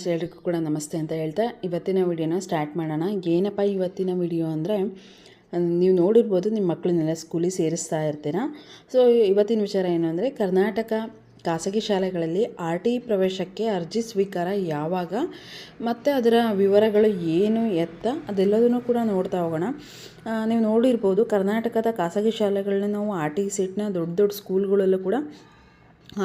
ಎಲ್ರಿಗೂ ಕೂಡ ನಮಸ್ತೆ ಅಂತ ಹೇಳ್ತಾ ಇವತ್ತಿನ ವಿಡಿಯೋನ ಸ್ಟಾರ್ಟ್ ಮಾಡೋಣ. ಏನಪ್ಪ ಇವತ್ತಿನ ವಿಡಿಯೋ ಅಂದರೆ ನೀವು ನೋಡಿರ್ಬೋದು ನಿಮ್ಮ ಮಕ್ಕಳನ್ನೆಲ್ಲ ಸ್ಕೂಲಿಗೆ ಸೇರಿಸ್ತಾ ಇರ್ತೀರಾ. ಸೊ ಇವತ್ತಿನ ವಿಚಾರ ಏನು ಅಂದರೆ, ಕರ್ನಾಟಕ ಖಾಸಗಿ ಶಾಲೆಗಳಲ್ಲಿ ಆರ್ ಟಿ ಪ್ರವೇಶಕ್ಕೆ ಅರ್ಜಿ ಸ್ವೀಕಾರ ಯಾವಾಗ, ಮತ್ತು ಅದರ ವಿವರಗಳು ಏನು ಎತ್ತ, ಅದೆಲ್ಲದನ್ನು ಕೂಡ ನೋಡ್ತಾ ಹೋಗೋಣ. ನೀವು ನೋಡಿರ್ಬೋದು ಕರ್ನಾಟಕದ ಖಾಸಗಿ ಶಾಲೆಗಳನ್ನ ನಾವು ಆರ್ ಟಿ ಸೀಟ್ನ ದೊಡ್ಡ ದೊಡ್ಡ ಸ್ಕೂಲ್ಗಳಲ್ಲೂ ಕೂಡ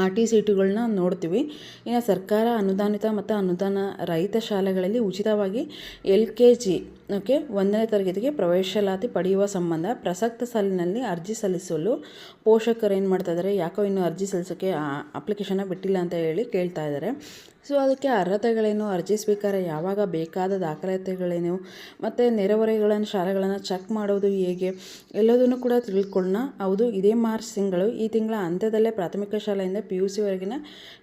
ಆರ್ ಟಿ ಸೀಟುಗಳನ್ನ ನೋಡ್ತೀವಿ. ಇನ್ನು ಸರ್ಕಾರ ಅನುದಾನಿತ ಮತ್ತು ಅನುದಾನ ರಹಿತ ಶಾಲೆಗಳಲ್ಲಿ ಉಚಿತವಾಗಿ ಎಲ್ ಕೆ ಜಿ ಓಕೆ ಒಂದನೇ ತರಗತಿಗೆ ಪ್ರವೇಶಲಾತಿ ಪಡೆಯುವ ಸಂಬಂಧ ಪ್ರಸಕ್ತ ಸಾಲಿನಲ್ಲಿ ಅರ್ಜಿ ಸಲ್ಲಿಸಲು ಪೋಷಕರು ಏನು ಮಾಡ್ತಾ ಇದ್ದಾರೆ ಯಾಕೋ ಇನ್ನೂ ಅರ್ಜಿ ಸಲ್ಲಿಸೋಕ್ಕೆ ಅಪ್ಲಿಕೇಶನ್ನ ಬಿಟ್ಟಿಲ್ಲ ಅಂತ ಹೇಳಿ ಕೇಳ್ತಾ ಇದ್ದಾರೆ ಸೊ ಅದಕ್ಕೆ ಅರ್ಹತೆಗಳೇನು, ಅರ್ಜಿ ಸ್ವೀಕಾರ ಯಾವಾಗ ಬೇಕಾದ ದಾಖಲಾತಿಗಳೇನು, ಮತ್ತು ನೆರೆಹೊರೆಗಳನ್ನು, ಶಾಲೆಗಳನ್ನು ಚೆಕ್ ಮಾಡೋದು ಹೇಗೆ, ಎಲ್ಲದನ್ನು ಕೂಡ ತಿಳ್ಕೊಳ್ಳೋಣ. ಹೌದು, ಇದೇ ಮಾರ್ಚ್ ತಿಂಗಳು, ಈ ತಿಂಗಳ ಅಂತ್ಯದಲ್ಲೇ ಪ್ರಾಥಮಿಕ ಶಾಲೆಯಿಂದ ಪಿ ಯು ಸಿವರೆಗಿನ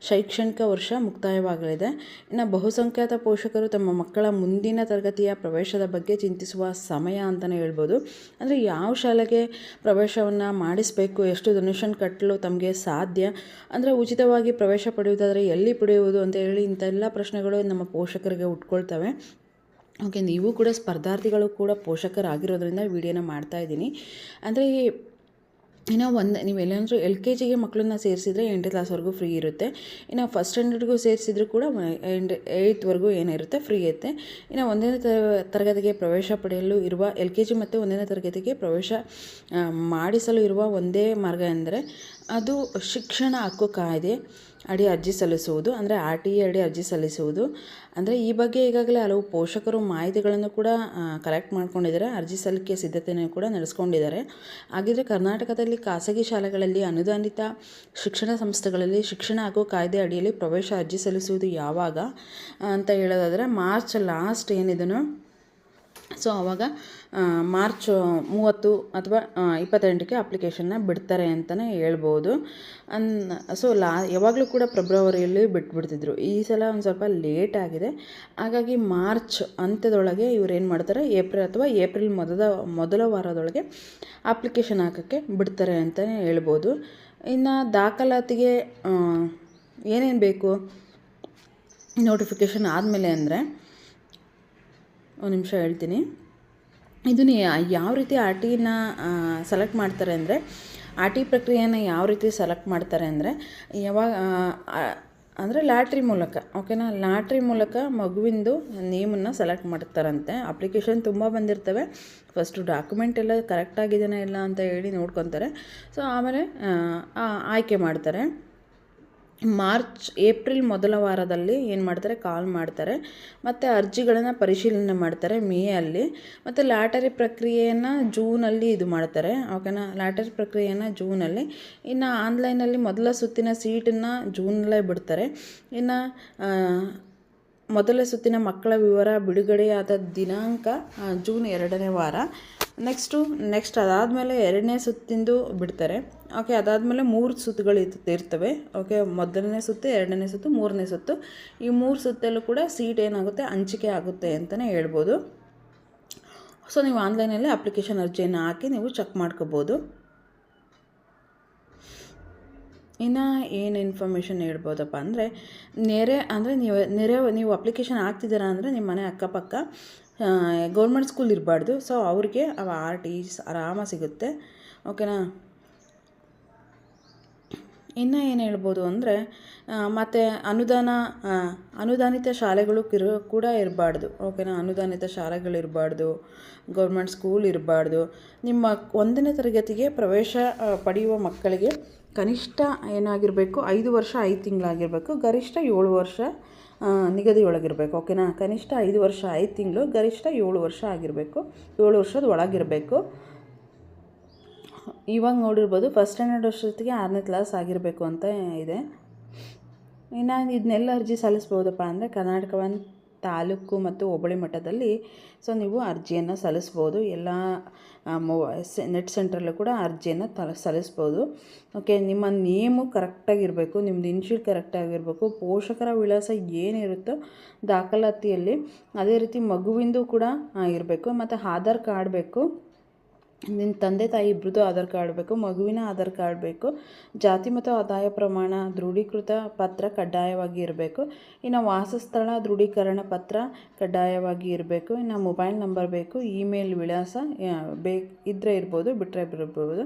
ಶೈಕ್ಷಣಿಕ ವರ್ಷ ಮುಕ್ತಾಯವಾಗಲಿದೆ. ಇನ್ನು ಬಹುಸಂಖ್ಯಾತ ಪೋಷಕರು ತಮ್ಮ ಮಕ್ಕಳ ಮುಂದಿನ ತರಗತಿಯ ಪ್ರವೇಶದ ಬಗ್ಗೆ ಚಿಂತಿಸುವ ಸಮಯ ಅಂತಲೇ ಹೇಳ್ಬೋದು. ಅಂದರೆ ಯಾವ ಶಾಲೆಗೆ ಪ್ರವೇಶವನ್ನು ಮಾಡಿಸಬೇಕು, ಎಷ್ಟು ಡೊನೇಷನ್ ಕಟ್ಟಲು ತಮಗೆ ಸಾಧ್ಯ, ಅಂದರೆ ಉಚಿತವಾಗಿ ಪ್ರವೇಶ ಪಡೆಯುವುದಾದರೆ ಎಲ್ಲಿ ಪಡೆಯುವುದು ಅಂತ ಹೇಳಿ ಇಂಥೆಲ್ಲ ಪ್ರಶ್ನೆಗಳು ನಮ್ಮ ಪೋಷಕರಿಗೆ ಉಟ್ಕೊಳ್ತವೆ. ಓಕೆ ನೀವು ಕೂಡ ಸ್ಪರ್ಧಾರ್ಥಿಗಳು ಕೂಡ ಪೋಷಕರಾಗಿರೋದ್ರಿಂದ ವಿಡಿಯೋನ ಮಾಡ್ತಾ ಇದ್ದೀನಿ. ಅಂದರೆ ಇನ್ನು ಒಂದು, ನೀವು ಎಲ್ಲಾದರೂ ಎಲ್ ಕೆ ಜಿಗೆ ಮಕ್ಕಳನ್ನ ಸೇರಿಸಿದ್ರೆ ಎಂಟನೇ ಕ್ಲಾಸ್ವರೆಗೂ ಫ್ರೀ ಇರುತ್ತೆ. ಇನ್ನು ಫಸ್ಟ್ ಸ್ಟ್ಯಾಂಡರ್ಡ್ಗೂ ಸೇರಿಸಿದ್ರು ಕೂಡ ಎಂಡ್ ಏಯ್ತ್ವರೆಗೂ ಏನಿರುತ್ತೆ ಫ್ರೀ ಇರುತ್ತೆ ಇನ್ನು ಒಂದನೇ ತರ- ತರಗತಿಗೆ ಪ್ರವೇಶ ಪಡೆಯಲು ಇರುವ ಎಲ್ ಕೆ ಜಿ ಮತ್ತು ಒಂದನೇ ತರಗತಿಗೆ ಪ್ರವೇಶ ಮಾಡಿಸಲು ಇರುವ ಒಂದೇ ಮಾರ್ಗ ಎಂದರೆ ಅದು ಶಿಕ್ಷಣ ಹಕ್ಕು ಕಾಯ್ದೆ. ಅಡಿ ಅರ್ಜಿ ಸಲ್ಲಿಸುವುದು, ಅಂದರೆ ಆರ್ ಟಿ ಎ ಅಡಿ ಅರ್ಜಿ ಸಲ್ಲಿಸುವುದು. ಅಂದರೆ ಈ ಬಗ್ಗೆ ಈಗಾಗಲೇ ಹಲವು ಪೋಷಕರು ಮಾಹಿತಿಗಳನ್ನು ಕೂಡ ಕಲೆಕ್ಟ್ ಮಾಡ್ಕೊಂಡಿದ್ದಾರೆ, ಅರ್ಜಿ ಸಲ್ಲಿಕೆ ಸಿದ್ಧತೆಯನ್ನು ಕೂಡ ನಡೆಸ್ಕೊಂಡಿದ್ದಾರೆ. ಹಾಗಿದ್ರೆ ಕರ್ನಾಟಕದಲ್ಲಿ ಖಾಸಗಿ ಶಾಲೆಗಳಲ್ಲಿ ಅನುದಾನಿತ ಶಿಕ್ಷಣ ಸಂಸ್ಥೆಗಳಲ್ಲಿ ಶಿಕ್ಷಣ ಹಾಗೂ ಕಾಯ್ದೆ ಅಡಿಯಲ್ಲಿ ಪ್ರವೇಶ ಅರ್ಜಿ ಸಲ್ಲಿಸುವುದು ಯಾವಾಗ ಅಂತ ಹೇಳೋದಾದರೆ ಮಾರ್ಚ್ ಲಾಸ್ಟ್ ಏನಿದನು ಸೊ ಆವಾಗ ಮಾರ್ಚ್ ಮೂವತ್ತು ಅಥವಾ ಇಪ್ಪತ್ತೆಂಟಕ್ಕೆ ಅಪ್ಲಿಕೇಶನ್ನ ಬಿಡ್ತಾರೆ ಅಂತಲೇ ಹೇಳ್ಬೋದು. ಅನ್, ಸೊ ಲಾ, ಯಾವಾಗಲೂ ಕೂಡ ಫೆಬ್ರವರಿಯಲ್ಲಿ ಬಿಟ್ಬಿಡ್ತಿದ್ರು. ಈ ಸಲ ಒಂದು ಸ್ವಲ್ಪ ಲೇಟ್ ಆಗಿದೆ. ಹಾಗಾಗಿ ಮಾರ್ಚ್ ಅಂತ್ಯದೊಳಗೆ ಇವ್ರು ಏನು ಮಾಡ್ತಾರೆ, ಏಪ್ರಿಲ್ ಅಥವಾ ಏಪ್ರಿಲ್ ಮೊದಲ ಮೊದಲ ವಾರದೊಳಗೆ ಅಪ್ಲಿಕೇಶನ್ ಹಾಕೋಕ್ಕೆ ಬಿಡ್ತಾರೆ ಅಂತಲೇ ಹೇಳ್ಬೋದು. ಇನ್ನು ದಾಖಲಾತಿಗೆ ಏನೇನು ಬೇಕು? ನೋಟಿಫಿಕೇಷನ್ ಆದಮೇಲೆ ಅಂದರೆ ಒಂದು ನಿಮಿಷ ಹೇಳ್ತೀನಿ. ಇದನ್ನ ಯಾವ ರೀತಿ ಆರ್ ಟಿನ ಸೆಲೆಕ್ಟ್ ಮಾಡ್ತಾರೆ ಅಂದರೆ ಆರ್ ಟಿ ಪ್ರಕ್ರಿಯೆನ ಯಾವ ರೀತಿ ಸೆಲೆಕ್ಟ್ ಮಾಡ್ತಾರೆ ಅಂದರೆ, ಯಾವಾಗ ಅಂದರೆ ಲ್ಯಾಟ್ರಿ ಮೂಲಕ ಓಕೆನಾ ಲ್ಯಾಟ್ರಿ ಮೂಲಕ ಮಗುವಿಂದು ನೇಮನ್ನು ಸೆಲೆಕ್ಟ್ ಮಾಡ್ತಾರಂತೆ. ಅಪ್ಲಿಕೇಶನ್ ತುಂಬ ಬಂದಿರ್ತವೆ. ಫಸ್ಟು ಡಾಕ್ಯುಮೆಂಟ್ ಎಲ್ಲ ಕರೆಕ್ಟಾಗಿದೆಯಾ ಇಲ್ಲ ಅಂತ ಹೇಳಿ ನೋಡ್ಕೊತಾರೆ. ಸೊ ಆಮೇಲೆ ಆಯ್ಕೆ ಮಾಡ್ತಾರೆ. ಮಾರ್ಚ್, ಏಪ್ರಿಲ್ ಮೊದಲ ವಾರದಲ್ಲಿ ಏನು ಮಾಡ್ತಾರೆ? ಕಾಲ್ ಮಾಡ್ತಾರೆ. ಮತ್ತು ಅರ್ಜಿಗಳನ್ನು ಪರಿಶೀಲನೆ ಮಾಡ್ತಾರೆ ಮೇ ಅಲ್ಲಿ. ಮತ್ತು ಲ್ಯಾಟರಿ ಪ್ರಕ್ರಿಯೆಯನ್ನು ಜೂನಲ್ಲಿ ಇದು ಮಾಡ್ತಾರೆ ಓಕೆನಾ ಲ್ಯಾಟರಿ ಪ್ರಕ್ರಿಯೆಯನ್ನು ಜೂನಲ್ಲಿ ಇನ್ನು ಆನ್ಲೈನಲ್ಲಿ ಮೊದಲ ಸುತ್ತಿನ ಸೀಟನ್ನು ಜೂನಲ್ಲೇ ಬಿಡ್ತಾರೆ. ಇನ್ನು ಮೊದಲ ಸುತ್ತಿನ ಮಕ್ಕಳ ವಿವರ ಬಿಡುಗಡೆಯಾದ ದಿನಾಂಕ ಜೂನ್ ಎರಡನೇ ವಾರ. ನೆಕ್ಸ್ಟು ನೆಕ್ಸ್ಟ್ ಅದಾದಮೇಲೆ ಎರಡನೇ ಸುತ್ತಿಂದು ಬಿಡ್ತಾರೆ. ಓಕೆ ಅದಾದಮೇಲೆ ಮೂರು ಸುತ್ತುಗಳು ಇರ್ತ- ಇರ್ತವೆ. ಓಕೆ ಮೊದಲನೇ ಸುತ್ತು, ಎರಡನೇ ಸುತ್ತು, ಮೂರನೇ ಸುತ್ತು. ಈ ಮೂರು ಸುತ್ತಲ್ಲೂ ಕೂಡ ಸೀಟ್ ಏನಾಗುತ್ತೆ? ಹಂಚಿಕೆ ಆಗುತ್ತೆ ಅಂತಲೇ ಹೇಳ್ಬೋದು. ಸೊ ನೀವು ಆನ್ಲೈನಲ್ಲಿ ಅಪ್ಲಿಕೇಶನ್ ಅರ್ಜಿಯನ್ನು ಹಾಕಿ ನೀವು ಚೆಕ್ ಮಾಡ್ಕೋಬೋದು. ಇನ್ನು ಏನು ಇನ್ಫಾರ್ಮೇಷನ್ ಹೇಳ್ಬೋದಪ್ಪ ಅಂದರೆ, ನೆರೆ ಅಂದರೆ ನೀವು, ನೆರೆ ನೀವು ಅಪ್ಲಿಕೇಶನ್ ಹಾಕ್ತಿದ್ದೀರಾ ಅಂದರೆ ನಿಮ್ಮ ಮನೆ ಅಕ್ಕಪಕ್ಕ ಗೌರ್ಮೆಂಟ್ ಸ್ಕೂಲ್ ಇರಬಾರ್ದು. ಸೊ ಅವ್ರಿಗೆ ಅವ ಆರ್ ಟಿ ಆರಾಮ ಸಿಗುತ್ತೆ. ಓಕೆನಾ ಇನ್ನು ಏನು ಹೇಳ್ಬೋದು ಅಂದರೆ ಮತ್ತು ಅನುದಾನ ಅನುದಾನಿತ ಶಾಲೆಗಳು ಕಿರು ಕೂಡ ಇರಬಾರ್ದು. ಓಕೆನಾ ಅನುದಾನಿತ ಶಾಲೆಗಳಿರಬಾರ್ದು ಗೌರ್ಮೆಂಟ್ ಸ್ಕೂಲ್ ಇರಬಾರ್ದು. ನಿಮ್ಮ ಒಂದನೇ ತರಗತಿಗೆ ಪ್ರವೇಶ ಪಡೆಯುವ ಮಕ್ಕಳಿಗೆ ಕನಿಷ್ಠ ಏನಾಗಿರಬೇಕು, ಐದು ವರ್ಷ ಐದು ತಿಂಗಳಾಗಿರಬೇಕು, ಗರಿಷ್ಠ ಏಳು ವರ್ಷ ನಿಗದಿಯೊಳಗಿರಬೇಕು. ಓಕೆನಾ ಕನಿಷ್ಠ ಐದು ವರ್ಷ ಐದು ತಿಂಗಳು, ಗರಿಷ್ಠ ಏಳು ವರ್ಷ ಆಗಿರಬೇಕು, ಏಳು ವರ್ಷದ ಒಳಗಿರಬೇಕು. ಇವಾಗ ನೋಡಿರ್ಬೋದು ಫಸ್ಟ್ ಸ್ಟ್ಯಾಂಡರ್ಡ್ ಅಷ್ಟೊತ್ತಿಗೆ ಆರನೇ ಕ್ಲಾಸ್ ಆಗಿರಬೇಕು ಅಂತ ಇದೆ. ಇನ್ನು ಇದನ್ನೆಲ್ಲ ಅರ್ಜಿ ಸಲ್ಲಿಸ್ಬೋದಪ್ಪ ಅಂದರೆ ಕರ್ನಾಟಕವನ್ ತಾಲೂಕು ಮತ್ತು ಹೋಬಳಿ ಮಟ್ಟದಲ್ಲಿ ಸೊ ನೀವು ಅರ್ಜಿಯನ್ನು ಸಲ್ಲಿಸ್ಬೋದು. ಎಲ್ಲ ನೆಟ್ ಸೆಂಟ್ರಲ್ಲೂ ಕೂಡ ಅರ್ಜಿಯನ್ನು ತಲ ಸಲ್ಲಿಸ್ಬೋದು. ಓಕೆ ನಿಮ್ಮ ನೇಮು ಕರೆಕ್ಟಾಗಿರಬೇಕು ನಿಮ್ಮದು ಇನ್ಶೂರ್ ಕರೆಕ್ಟಾಗಿರಬೇಕು ಪೋಷಕರ ವಿಳಾಸ ಏನಿರುತ್ತೋ ದಾಖಲಾತಿಯಲ್ಲಿ ಅದೇ ರೀತಿ ಮಗುವಿಂದು ಕೂಡ ಇರಬೇಕು, ಮತ್ತು ಆಧಾರ್ ಕಾರ್ಡ್ ಬೇಕು. ನಿನ್ನ ತಂದೆ ತಾಯಿ ಇಬ್ಬರದ್ದು ಆಧಾರ್ ಕಾರ್ಡ್ ಬೇಕು, ಮಗುವಿನ ಆಧಾರ್ ಕಾರ್ಡ್ ಬೇಕು. ಜಾತಿ ಮತ್ತು ಆದಾಯ ಪ್ರಮಾಣ, ದೃಢೀಕೃತ ಪತ್ರ ಕಡ್ಡಾಯವಾಗಿ ಇರಬೇಕು. ಇನ್ನು ವಾಸಸ್ಥಳ, ದೃಢೀಕರಣ ಪತ್ರ ಕಡ್ಡಾಯವಾಗಿ ಇರಬೇಕು. ಇನ್ನು ಮೊಬೈಲ್ ನಂಬರ್ ಬೇಕು, ಇಮೇಲ್ ವಿಳಾಸ ಬೇಕು ಇದ್ದರೆ ಇರ್ಬೋದು ಬಿಟ್ಟರೆ ಇರ್ಬೋದು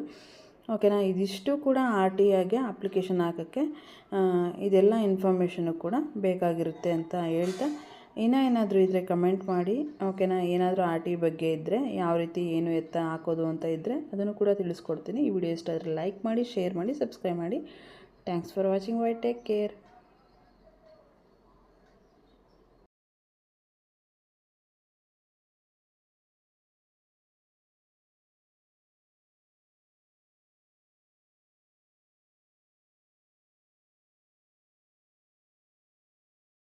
ಓಕೆನಾ? ಇದಿಷ್ಟು ಕೂಡ ಆರ್ ಟಿ ಆಗಿ ಅಪ್ಲಿಕೇಶನ್ ಹಾಕೋಕ್ಕೆ ಇದೆಲ್ಲ ಇನ್ಫಾರ್ಮೇಷನು ಕೂಡ ಬೇಕಾಗಿರುತ್ತೆ ಅಂತ ಹೇಳ್ತಾ ಇನ್ನೂ ಏನಾದರೂ ಇದ್ದರೆ ಕಮೆಂಟ್ ಮಾಡಿ. ಓಕೆನಾ ಏನಾದರೂ ಆರ್ ಟಿ ಬಗ್ಗೆ ಇದ್ದರೆ ಯಾವ ರೀತಿ ಏನು ಎತ್ತ ಹಾಕೋದು ಅಂತ ಇದ್ದರೆ ಅದನ್ನು ಕೂಡ ತಿಳಿಸ್ಕೊಡ್ತೀನಿ. ಈ ವಿಡಿಯೋ ಇಷ್ಟ ಆದರೆ ಲೈಕ್ ಮಾಡಿ ಶೇರ್ ಮಾಡಿ ಸಬ್ಸ್ಕ್ರೈಬ್ ಮಾಡಿ. Thanks for watching bye take care